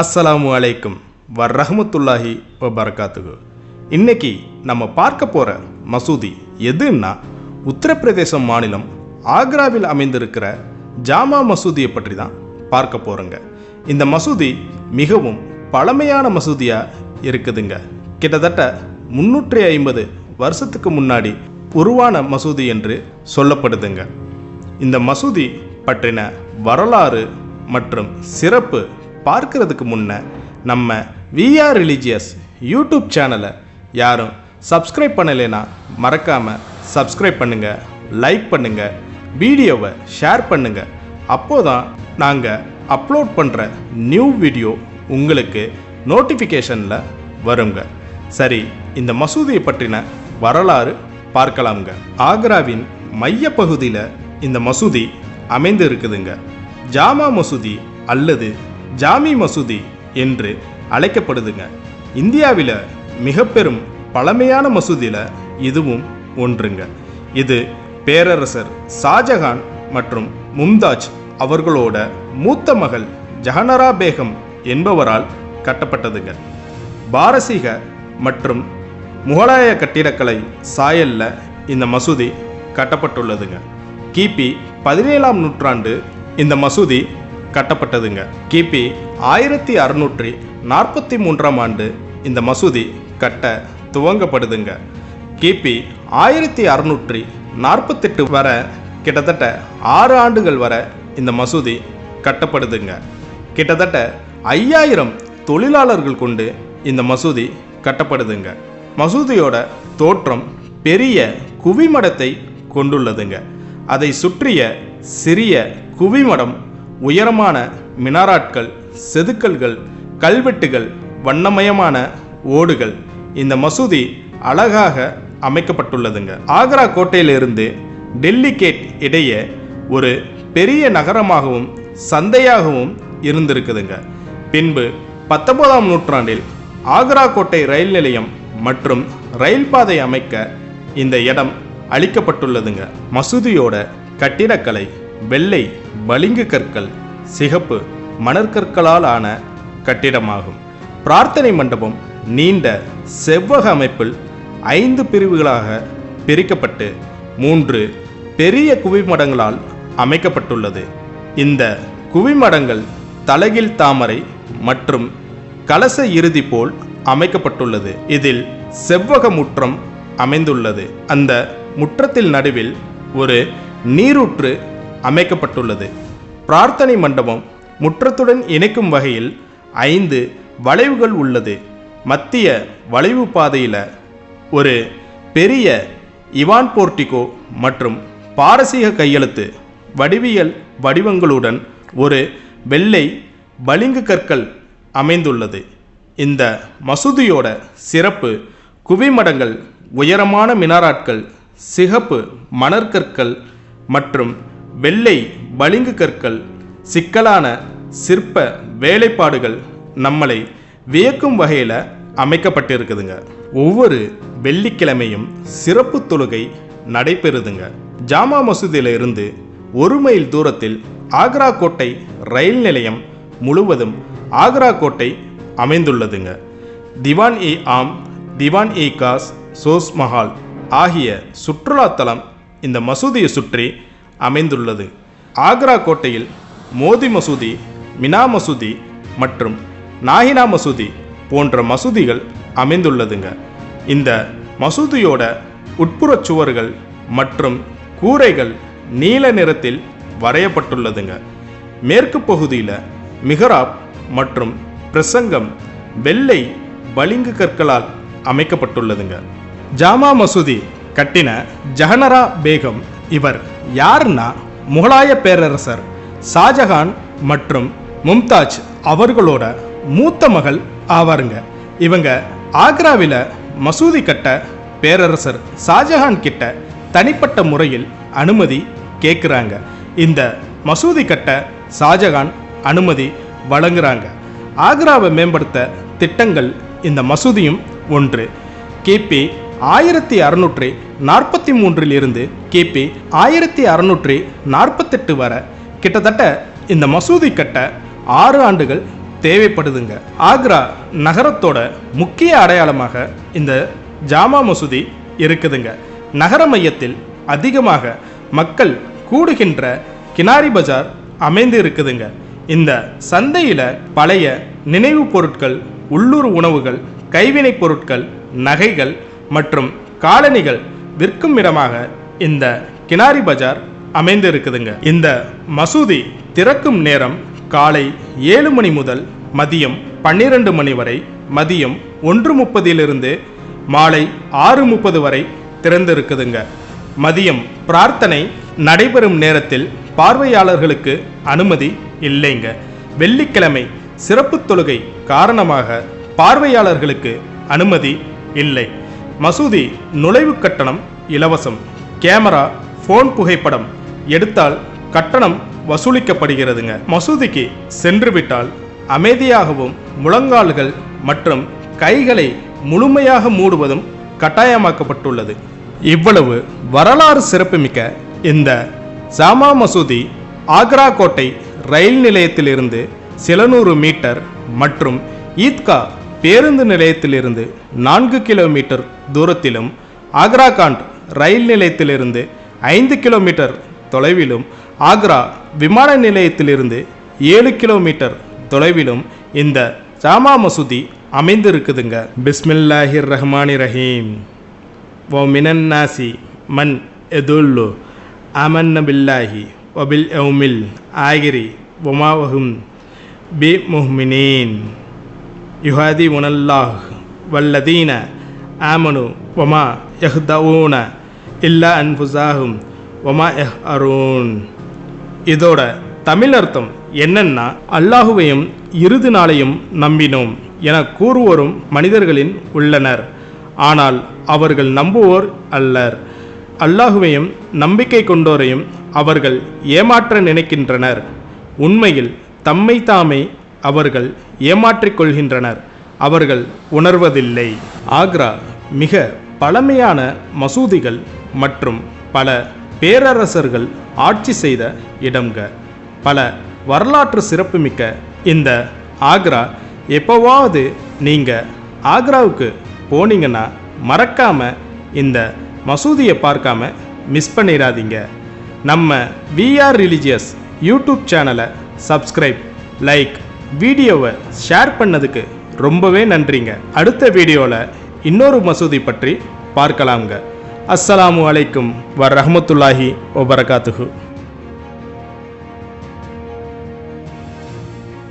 அஸ்ஸலாமு அலைக்கும் வரஹமத்துல்லாஹி வபரகாத்துகு இன்னைக்கு நம்ம பார்க்க போகிற மசூதி எதுன்னா உத்தரப்பிரதேசம் மாநிலம் ஆக்ராவில் அமைந்திருக்கிற ஜாமா மசூதியை பற்றி தான் பார்க்க போகிறோங்க இந்த மசூதி மிகவும் பழமையான மசூதியாக இருக்குதுங்க. கிட்டத்தட்ட முன்னூற்றி ஐம்பது வருஷத்துக்கு முன்னாடி உருவான மசூதி என்று சொல்லப்படுதுங்க. இந்த மசூதி பற்றின வரலாறு மற்றும் சிறப்பு பார்க்கறதுக்கு முன்ன நம்ம விஆர் ரிலீஜியஸ் யூடியூப் சேனலை யாரும் சப்ஸ்கிரைப் பண்ணலைன்னா மறக்காமல் சப்ஸ்கிரைப் பண்ணுங்க லைக் பண்ணுங்க வீடியோவை ஷேர் பண்ணுங்க. அப்போதான் நாங்கள் அப்லோட் பண்ணுற நியூ வீடியோ உங்களுக்கு நோட்டிஃபிகேஷனில் வருங்க. சரி இந்த மசூதியை பற்றின வரலாறு பார்க்கலாம்ங்க. ஆக்ராவின் மையப்பகுதியில் இந்த மசூதி அமைந்து இருக்குதுங்க ஜாமா மசூதி அல்லது ஜாமி மசூதி என்று அழைக்கப்படுதுங்க. இந்தியாவில் மிக பெரும் பழமையான மசூதியில் இதுவும் ஒன்றுங்க. இது பேரரசர் ஷாஜகான் மற்றும் மும்தாஜ் அவர்களோட மூத்த மகள் ஜஹனரா பேகம் என்பவரால் கட்டப்பட்டதுங்க. பாரசீக மற்றும் முகலாய கட்டிடக்கலை சாயல்ல இந்த மசூதி கட்டப்பட்டுள்ளதுங்க. கிபி பதினேழாம் நூற்றாண்டு இந்த மசூதி கட்டப்பட்டதுங்க. கிபி ஆயிரத்தி அறுநூற்றி நாற்பத்தி மூன்றாம் ஆண்டு இந்த மசூதி கட்ட துவங்கப்படுதுங்க. கிபி ஆயிரத்தி அறுநூற்றி நாற்பத்தெட்டு வர கிட்டத்தட்ட ஆறு ஆண்டுகள் வர இந்த மசூதி கட்டப்படுதுங்க. கிட்டத்தட்ட ஐயாயிரம் தொழிலாளர்கள் கொண்டு இந்த மசூதி கட்டப்படுதுங்க. மசூதியோட தோற்றம் பெரிய குவிமடத்தை கொண்டுள்ளதுங்க. அதை சுற்றிய சிறிய குவிமடம் உயரமான மினாராட்கள் செதுக்கல்கள் கல்வெட்டுகள் வண்ணமயமான ஓடுகள். இந்த மசூதி அழகாக அமைக்கப்பட்டுள்ளதுங்க. ஆக்ரா கோட்டையிலிருந்து டெல்லி கேட் இடையே ஒரு பெரிய நகரமாகவும் சந்தையாகவும் இருந்திருக்குதுங்க. பின்பு பத்தொன்பதாம் நூற்றாண்டில் ஆக்ரா கோட்டை ரயில் நிலையம் மற்றும் ரயில் பாதை அமைக்க இந்த இடம் அளிக்கப்பட்டுள்ளதுங்க. மசூதியோட கட்டிடக்கலை வெள்ளை பளிங்கு கற்கள் சிகப்பு மணற்கற்களால் ஆன கட்டிடமாகும். பிரார்த்தனை மண்டபம் நீண்ட செவ்வக அமைப்பில் ஐந்து பிரிவுகளாக பிரிக்கப்பட்டு மூன்று பெரிய குவிமடங்களால் அமைக்கப்பட்டுள்ளது. இந்த குவிமடங்கள் தலகில் தாமரை மற்றும் கலச இறுதி போல் அமைக்கப்பட்டுள்ளது. இதில் செவ்வக முற்றம் அமைந்துள்ளது. அந்த முற்றத்தில் நடுவில் ஒரு நீரூற்று அமைக்கப்பட்டுள்ளது. பிரார்த்தனை மண்டபம் முற்றத்துடன் இணைக்கும் வகையில் ஐந்து வளைவுகள் உள்ளது. மத்திய வளைவு பாதையில் ஒரு பெரிய இவான் போர்டிகோ மற்றும் பாரசீக கையெழுத்து வடிவியல் வடிவங்களுடன் ஒரு வெள்ளை பளிங்கு கற்கள் அமைந்துள்ளது. இந்த மசூதியோட சிறப்பு குவிமடங்கள் உயரமான மினாராட்கள் சிகப்பு மணற்கற்கள் மற்றும் வெள்ளை பளிங்கு கற்கள் சிக்கலான சிற்ப வேலைப்பாடுகள் நம்மளை வியக்கும் வகையில் அமைக்கப்பட்டிருக்குதுங்க. ஒவ்வொரு வெள்ளிக்கிழமையும் சிறப்பு தொழுகை நடைபெறுதுங்க. ஜாமா மசூதியில் இருந்து ஒரு மைல் தூரத்தில் ஆக்ரா கோட்டை ரயில் நிலையம் முழுவதும் ஆக்ரா கோட்டை அமைந்துள்ளதுங்க. திவான் இ ஆம் திவான் இ காஸ் சோஸ் மஹால் ஆகிய சுற்றுலாத்தலம் இந்த மசூதியை சுற்றி அமைந்துள்ளது. ஆக்ரா கோட்டையில் மோதி மசூதி மினா மசூதி மற்றும் நாகினா மசூதி போன்ற மசூதிகள் அமைந்துள்ளதுங்க. இந்த மசூதியோட உட்புறச் சுவர்கள் மற்றும் கூரைகள் நீல நிறத்தில் வரையப்பட்டுள்ளதுங்க. மேற்கு பகுதியில் மிஹராப் மற்றும் பிரசங்கம் வெள்ளை பளிங்கு கற்களால் அமைக்கப்பட்டுள்ளதுங்க. ஜாமா மசூதி கட்டின ஜஹனரா பேகம் இவர் யாருன்னா முகலாய பேரரசர் ஷாஜகான் மற்றும் மும்தாஜ் அவர்களோட மூத்த மகள் ஆவாருங்க. இவங்க ஆக்ராவில் மசூதி கட்ட பேரரசர் ஷாஜஹான் கிட்ட தனிப்பட்ட முறையில் அனுமதி கேட்குறாங்க இந்த மசூதி கட்ட ஷாஜகான் அனுமதி வழங்குறாங்க. ஆக்ராவை மேம்படுத்த திட்டங்கள் இந்த மசூதியும் ஒன்று. கிபி ஆயிரத்தி அறுநூற்றி நாற்பத்தி மூன்றில் இருந்து கிபி ஆயிரத்தி அறுநூற்றி நாற்பத்தெட்டு வரை. கிட்டத்தட்ட இந்த மசூதி கட்ட ஆறு ஆண்டுகள் தேவைப்படுதுங்க. ஆக்ரா நகரத்தோட முக்கிய அடையாளமாக இந்த ஜாமா மசூதி இருக்குதுங்க. நகர மையத்தில் அதிகமாக மக்கள் கூடுகின்ற கினாரி பஜார் அமைந்து இருக்குதுங்க இந்த சந்தையில் பழைய நினைவு பொருட்கள் உள்ளூர் உணவுகள் கைவினைப் பொருட்கள் நகைகள் மற்றும் காலணிகள் விற்கும் இடமாக இந்த கினாரி பஜார் அமைந்து இருக்குதுங்க இந்த மசூதி திறக்கும் நேரம் காலை ஏழு மணி முதல் மதியம் பன்னிரண்டு மணி வரை மதியம் ஒன்று முப்பதிலிருந்து மாலை ஆறு முப்பது வரை திறந்து இருக்குதுங்க மதியம் பிரார்த்தனை நடைபெறும் நேரத்தில் பார்வையாளர்களுக்கு அனுமதி இல்லைங்க. வெள்ளிக்கிழமை சிறப்பு தொழுகை காரணமாக பார்வையாளர்களுக்கு அனுமதி இல்லை. மசூதி நுழைவு கட்டணம் இலவசம். கேமரா ஃபோன் புகைப்படம். எடுத்தால் கட்டணம் வசூலிக்கப்படுகிறதுங்க. மசூதிக்கு சென்றுவிட்டால் அமைதியாகவும் முழங்கால்கள் மற்றும் கைகளை முழுமையாக மூடுவதும் கட்டாயமாக்கப்பட்டுள்ளது. இவ்வளவு வரலாறு சிறப்புமிக்க இந்த ஜாமா மசூதி ஆக்ரா கோட்டை ரயில் நிலையத்திலிருந்து சில நூறு மீட்டர் மற்றும் ஈத்கா பேருந்து நிலையத்திலிருந்து நான்கு கிலோமீட்டர் தூரத்திலும் ஆக்ராகாண்ட் ரயில் நிலையத்திலிருந்து ஐந்து கிலோமீட்டர் தொலைவிலும் ஆக்ரா விமான நிலையத்திலிருந்து ஏழு கிலோமீட்டர் தொலைவிலும் இந்த ஜாமா மசூதி அமைந்திருக்குதுங்க. பிஸ்மில்லாஹிர் ரஹ்மானி ரஹீம் ஓ மினன்னாசி மன் எதுல்லு. ஆமன்ன பில்லாஹி ஒபில் எவ்மில் ஆகிரி. ஒமாவஹும் பி முஹ்மினீன். யுஹாதி முனல்லாஹ் வல்லதீன ஆமனு ஒமா யஹ்தவுன இல்லா அன்புசாகும் ஒமா எஹ் அருண் இதோட தமிழ் அர்த்தம் என்னன்னா அல்லாஹுவையும் இறுதி நாளையும் நம்பினோம் என கூறுவோரும் மனிதர்களின் உள்ளனர். ஆனால் அவர்கள் நம்புவோர் அல்லர். அல்லாஹுவையும் நம்பிக்கை கொண்டோரையும் அவர்கள் ஏமாற்ற நினைக்கின்றனர். உண்மையில் தம்மை தாமே அவர்கள் ஏமாற்றிக் கொள்கின்றனர் அவர்கள் உணர்வதில்லை. ஆக்ரா மிக பழமையான மசூதிகள் மற்றும் பல பேரரசர்கள் ஆட்சி செய்த இடம்க பல வரலாற்று சிறப்புமிக்க இந்த ஆக்ரா எப்போவாவது நீங்கள் ஆக்ராவுக்கு போனீங்கன்னா மறக்காமல் இந்த மசூதியை பார்க்காம மிஸ் பண்ணிடாதீங்க. நம்ம விஆர் ரிலிஜியஸ் யூடியூப் சேனலை சப்ஸ்கிரைப் லைக் வீடியோவை ஷேர் பண்ணதுக்கு ரொம்பவே நன்றிங்க. அடுத்த வீடியோவில் இன்னொரு மசூதி பற்றி பார்க்கலாம்ங்க. அஸ்ஸலாமு அலைக்கும் வ ரஹமத்துல்லாஹி வபரகாத்துஹு.